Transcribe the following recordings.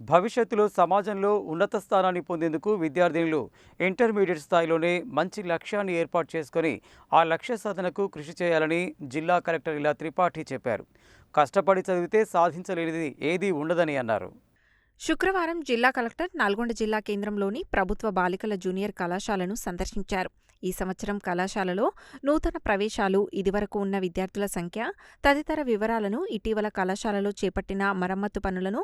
భవిష్యత్తులో సమాజంలో ఉన్నత స్థానాన్ని పొందేందుకు విద్యార్థినులు ఇంటర్మీడియట్ స్థాయిలోనే మంచి లక్ష్యాన్ని ఏర్పాటు చేసుకొని ఆ లక్ష్య సాధనకు కృషి చేయాలని జిల్లా కలెక్టర్ ఇలా త్రిపాఠి చెప్పారు. కష్టపడి చదివితే సాధించలేనిది ఏదీ ఉండదని అన్నారు. శుక్రవారం జిల్లా కలెక్టర్ నల్గొండ జిల్లా కేంద్రంలోని ప్రభుత్వ బాలికల జూనియర్ కళాశాలను సందర్శించారు. ఈ సంవత్సరం కళాశాలలో నూతన ప్రవేశాలు ఇదివరకు ఉన్న విద్యార్థుల సంఖ్య తదితర వివరాలను ఇటీవల కళాశాలలో చేపట్టిన మరమ్మతు పనులను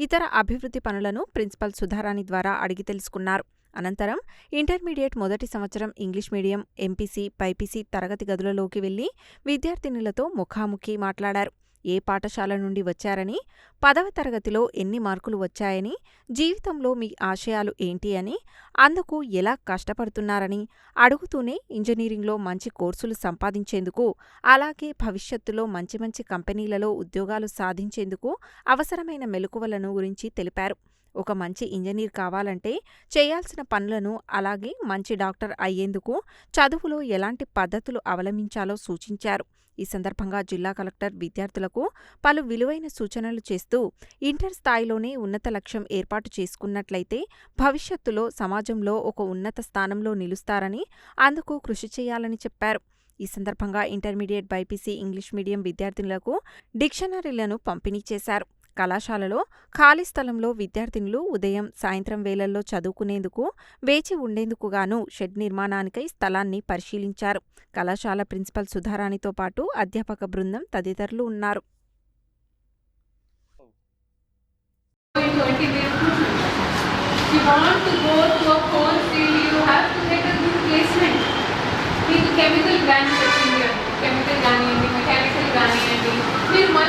ఇతర అభివృద్ధి పనులను ప్రిన్సిపల్ సుధారాణి ద్వారా అడిగి తెలుసుకున్నారు. అనంతరం ఇంటర్మీడియట్ మొదటి సంవత్సరం ఇంగ్లీష్ మీడియం ఎంపీసీ పైపీసీ తరగతి గదులలోకి వెళ్ళి విద్యార్థినులతో ముఖాముఖి మాట్లాడారు. ఏ పాఠశాల నుండి వచ్చారని పదవ తరగతిలో ఎన్ని మార్కులు వచ్చాయని జీవితంలో మీ ఆశయాలు ఏంటి అని అందుకు ఎలా కష్టపడుతున్నారని అడుగుతూనే ఇంజనీరింగ్లో మంచి కోర్సులు సంపాదించేందుకు అలాగే భవిష్యత్తులో మంచి మంచి కంపెనీలలో ఉద్యోగాలు సాధించేందుకు అవసరమైన మెలకువలను గురించి తెలిపారు. ఒక మంచి ఇంజనీర్ కావాలంటే చేయాల్సిన పనులను అలాగే మంచి డాక్టర్ అయ్యేందుకు చదువులో ఎలాంటి పద్ధతులు అవలంబించాలో సూచించారు. ఈ సందర్భంగా జిల్లా కలెక్టర్ విద్యార్థులకు పలు విలువైన సూచనలు చేస్తూ ఇంటర్ స్థాయిలోనే ఉన్నత లక్ష్యం ఏర్పాటు చేసుకున్నట్లయితే భవిష్యత్తులో సమాజంలో ఒక ఉన్నత స్థానంలో నిలుస్తారని అందుకు కృషి చేయాలని చెప్పారు. ఈ సందర్భంగా ఇంటర్మీడియట్ బైపీసీ ఇంగ్లీష్ మీడియం విద్యార్థినులకు డిక్షనరీలను పంపిణీ చేశారు. కళాశాలలో ఖాళీ స్థలంలో విద్యార్థినులు ఉదయం సాయంత్రం వేళల్లో చదువుకునేందుకు వేచి ఉండేందుకు గాను షెడ్ నిర్మాణానికై స్థలాన్ని పరిశీలించారు. కళాశాల ప్రిన్సిపల్ సుధారాణితో పాటు అధ్యాపక బృందం తదితరులు ఉన్నారు. Into integrated.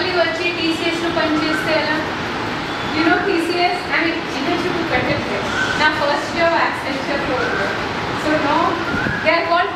మళ్ళీ వచ్చి టీసీఎస్లో పనిచేస్తే ఎలా? నేను టీసీఎస్? అని చిన్న చూపు పెట్టట్లేదు. నా first job యాక్సెంచర్లో so no they are called